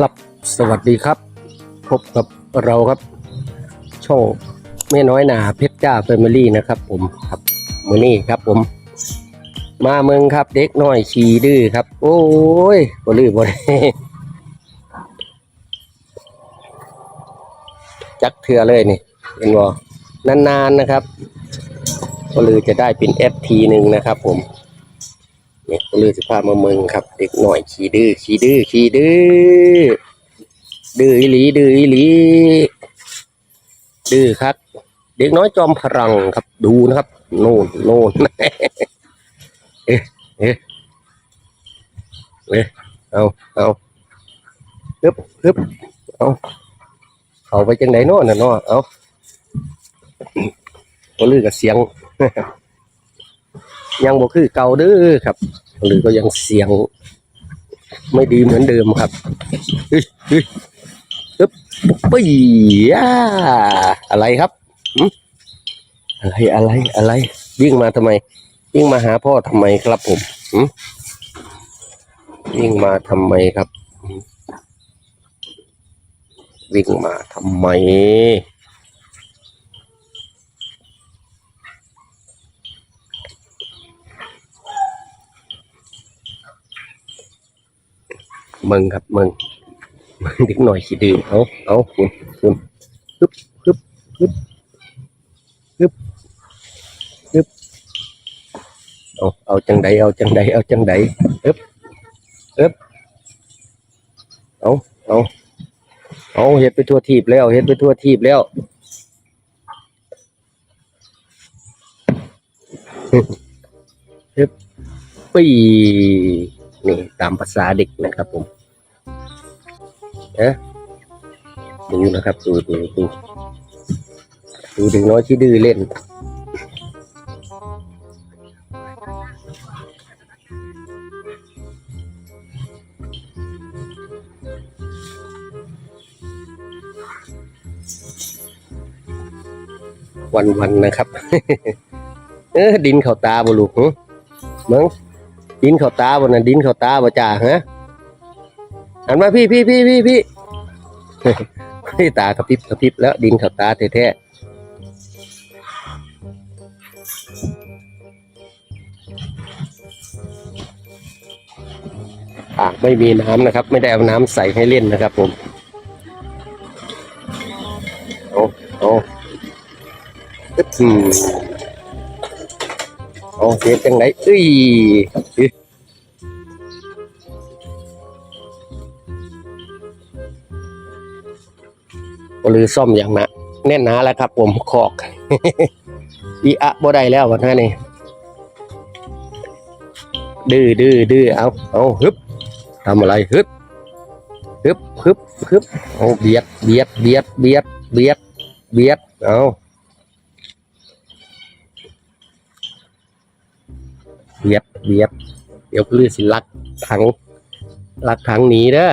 รับสวัสดีครับ พบกับเราครับ ช่องแม่น้อยหนาเพชรจ้าแฟมิลี่นะครับ ผมครับมือนี้ครับ ผม มาเมืองครับ เด็กน้อยขี่ดื้อครับ โอ้ยบลือบ่ได้จักเถื่อเลยนี่เป็นบ่นานๆนะครับก็ลือจะได้เป็นเอฟทีหนึ่งนะครับ ผม เนี่ก็เลยสิพามาเมืองครับ เด็กหน่อยขี่ดื้อขี่ดื้อขี่ดื้อดื้ออีหลีดื้ออีหลีดื้อครับ เด็กน้อยจอมพลังครับ ดูนะครับ โน่นโน่นเอ๊ะเอ๊ะเอ๊ะเอาเอาฮึบฮึบเอาเขาไปจังไหนโน่นน่ะเนาะเอาก็ลือกับเสียง ยังบ่คือเก่าเด้อครับ หรือก็ยังเสียง ไม่ดีเหมือนเดิมครับเฮ้ยเฮ้ยปึ๊บปี๊ยาอะไรครับอะไรอะไรอะไรวิ่งมาทำไม วิ่งมาหาพ่อทำไมครับผมวิ่งมาทำไมครับ วิ่งมาทำไม มึงครับมึงมึงนิดหน่อยขี้ดื้อเอาเอาคุณคุณฮึบฮึบฮึบฮึบฮึบเอาเอาจังใดเอาจังใดเอาจังใดฮึบฮึบเอาเอาเอาเฮ็ดไปทั่วทีบแล้วเฮ็ดไปทั่วทีบแล้วฮึบปี นี่ตามภาษาเด็กนะครับผมดูนะครับดูดูดูดูเด็กน้อยที่ดื้อเล่น วันวันๆนะครับ เออดินเข่าตาบ่ลูกหึมึง ดินเข่าตาบ่น่ะดินเข่าตาบ่จ่าฮะหันมาพี่พี่พี่พี่พี่พี่ตากระพริบกระพริบแล้วดินเข่าตาแท้ๆอ่างไม่มีน้ำนะครับ ไม่ได้เอาน้ำใส่ให้เล่นนะครับ ผมโอ้โอ้อืมโอ้เสียจังไหนเอ้ย อึ๊ยก็ลือซ่อมอย่างหนะแน่นหนาแล้วครับ ผมขอกอีอะบ่ได้แล้ววันนี้นี่ดื้อดื้อดื้อเอาเอาฮึบทำอะไรฮึบฮึบฮึบฮึบเอาเบียดเบียดเบียดเบียดเบียดเบียดเอาเบียดเบียดเดี๋ยวลือสิลักถังลักถังหนีเด้อ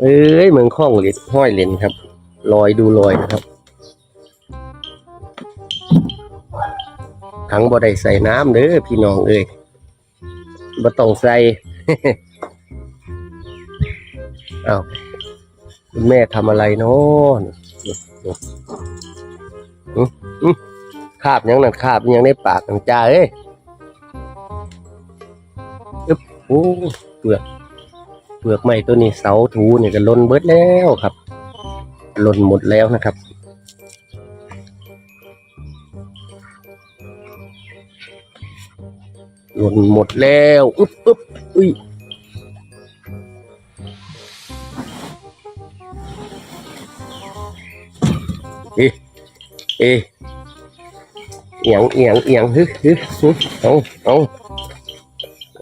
เอ้ยเมืองข้องเหรียญห้อยเหรียญครับ ลอยดูลอยนะครับถังบ่ได้ใส่น้ำเด้อพี่น้องเอ้ยบ่ต้องใส่อ้าวคุณแม่ทำอะไรเนาะอืมอืมคาบยังนั่นคาบยังในปากกันจ้าเอ้ยอึ๊บโอ้เปลือก เปลือกไม้ตัวนี้เสาถูเนี่ยก็ล้นเบิดแล้วครับล้นหมดแล้วนะครับ หล่นหมดแล้วอึ๊บอึ๊บอุ้ยเอ๊เอ๊เอียงเอียงเอียงฮึฮึฮึเอาเอา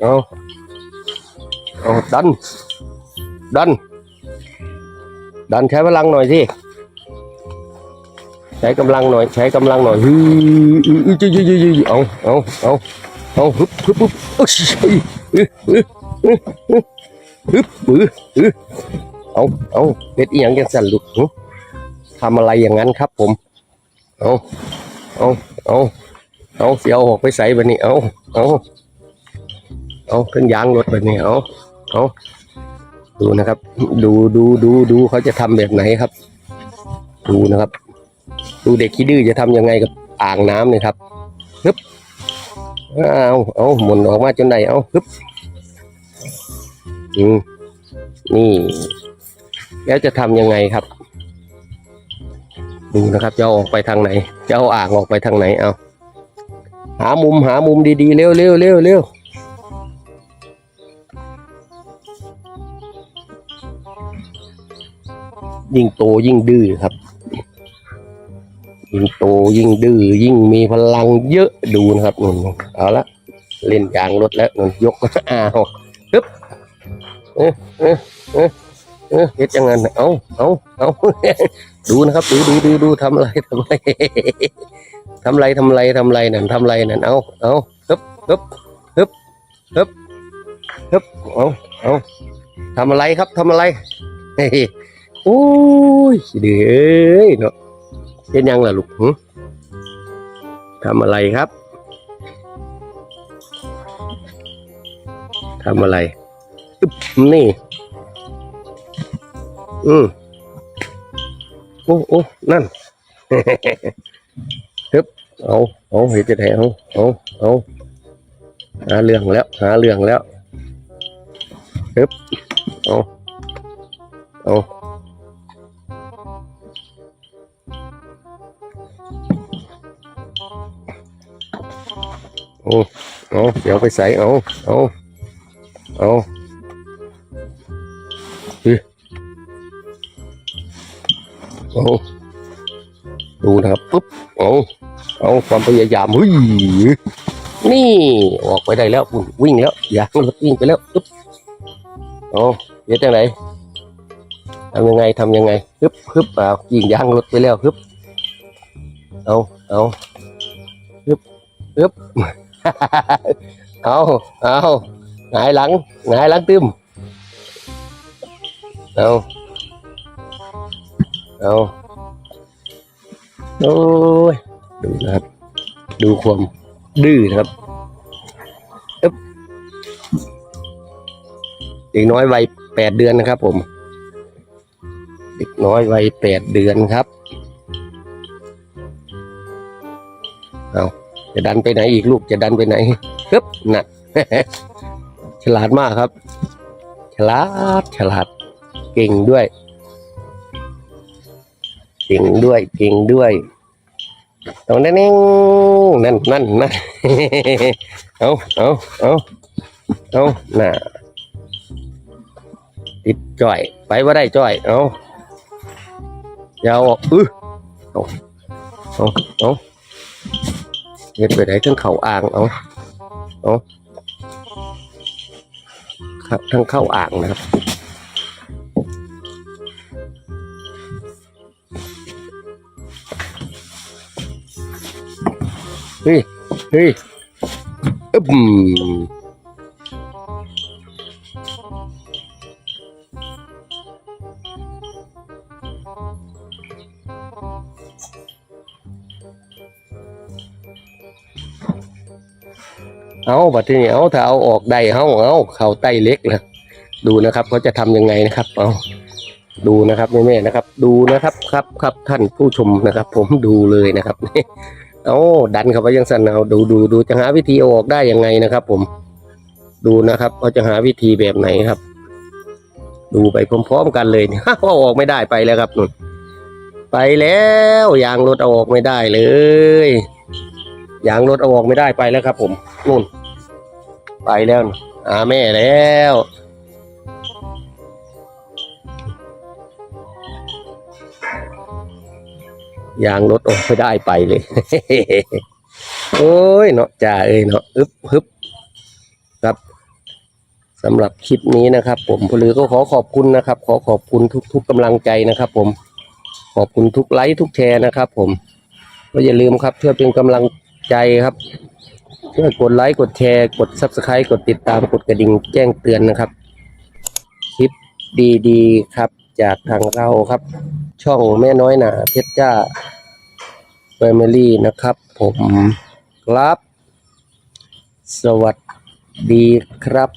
เอาเอาดัน ดัน ดันใช้พลังหน่อยสิ ใช้กำลังหน่อย ใช้กำลังหน่อยฮึฮึฮึฮึฮึฮึเอาเอาเอาเอาฮึบฮึบฮึบอึ๊ยอึ๊ยอึ๊ยอึ๊ยอึ๊ยฮึบอึ๊ยอึ๊ยเอาเอาเป็ดอีหยังกันสั่นลูกทำอะไรอย่างนั้นครับผม เอาเอาเอาเอาเสียเอออกไปใส่แบบนี้ เอาเอาเอาเครื่องยางรถแบบนี้ เอาเอา ดูนะครับ ดูดูดูดูเขาจะทำแบบไหนครับ ดูนะครับ ดูเด็กขี้ดื้อจะทำยังไงกับอ่างน้ำเนี่ยครับฮึบเอาเอาหมุนออกมาจนไหนเอาฮึบอืมนี่ แล้วจะทำยังไงครับ ดูนะครับจะอออกไปทางไหนจะเอาอ่างออกไปทางไหนเอาหามุมหามุมดีๆเร็วเร็วเร็วเร็ว ยิ่งโตยิ่งดื้อครับ ยิ่งโตยิ่งดื้อยิ่งมีพลังเยอะดูนะครับนุ่นเอาละเล่นยางรถแล้วนุ่นยกอ้าวฮึบเออเออเออเออเฮ็ดยังไงเอาเอาเอาดูนะครับดูดูดูดูทำอะไรทำอะไรทำอะไรทำอะไรทำอะไรนั่นทำอะไรนั่นเอาเอาฮึบฮึบฮึบฮึบฮึบเอาเอาทำอะไรครับทำอะไรเฮ้ โอ้ยเดือยเนาะเป็นยังล่ะลูกทำอะไรครับทำอะไรอึ๊บนี่ อืมโอ้โอ้นั่นฮึบเอาเอาเห็นจะแถวเอาเอาหาเรื่องแล้ว หาเรื่องแล้วฮึบเอาเอา อาเอาเดี๋ยวไปใส่เอาเอาเอาเฮ้ยเอาดูนะครับปุ๊บเอาเอาความพยายามเฮ้ยนี่ออกไปได้แล้ววิ่งแล้วอยางรถวิ่งไปแล้วปุ๊บเอาเดี๋ยวจังไหนทำยังไงทำยังไงฮึบฮึบเปล่ายิงยางรถไปแล้วฮึบเอาเอาฮึบฮึบ เอาเอาหงายหลังหงายหลังตึมเอาเอาโอ้ยดูนะครับ ดูความดื้อนะครับอึ๊บเด็กน้อยวัยแปดเดือนนะครับ ผม เด็กน้อยวัยแปดเดือนครับ เอา จะดันไปไหนอีกลูกจะดันไปไหนปึ๊บน่ะฉลาดมากครับ ฉลาดฉลาด เก่งด้วย เก่งด้วยเก่งด้วยตรงนั้นเองนั่นนั่นนั่นเอาเอาเอาเอาน่ะติดจ่อย ไปว่าได้จ่อย เอายาวออกอื้อเอาเอาเอา เฮ็ดไปไหนทั้งเขาอ่างเอาเอาทั้งเข้าอ่างนะครับเฮ้ยเฮ้ยอึ๊บ เอาบัดทีนี้เอาถ้าเอาออกได้เอาเอาเข่าไตเล็กนะดูนะครับเขาจะทำยังไงนะครับ เอาดูนะครับแม่ๆนะครับ ดูนะครับครับครับท่านผู้ชมนะครับ ผมดูเลยนะครับเอาดันเข้าไปยังสันเอาดูดูดูจะหาวิธีออกได้ยังไงนะครับ ผม ดูนะครับเขาจะหาวิธีแบบไหนครับ ดูไปพร้อมๆกันเลยเอาออกไม่ได้ไปแล้วครับนุ่นไปแล้วยางรถเอาออกไม่ได้เลยยางรถเอาออกไม่ได้ไปแล้วครับ ผมนุ่น ไปแล้วนะหาแม่แล้วยางรถออกไม่ได้ไปเลย โอ้ยเนาะจ่าเอ้ยเนาะอึบฮึบครับสำหรับคลิปนี้นะครับ ผมพลือก็ขอขอบคุณนะครับ ขอขอบคุณทุกๆกกำลังใจนะครับ ผมขอบคุณทุกไลค์ทุกแชร์นะครับ ผมก็อย่าลืมครับช่วยเป็นกำลังใจครับ ช่วยกดไลค์กดแชร์กด subscribe กดติดตามกดกระดิ่งแจ้งเตือนนะครับ คลิปดีๆครับ จากทางเราครับ ช่องแม่น้อยหนาเพชรจ้าแฟมิลี่นะครับ ผมครับ สวัสดีครับ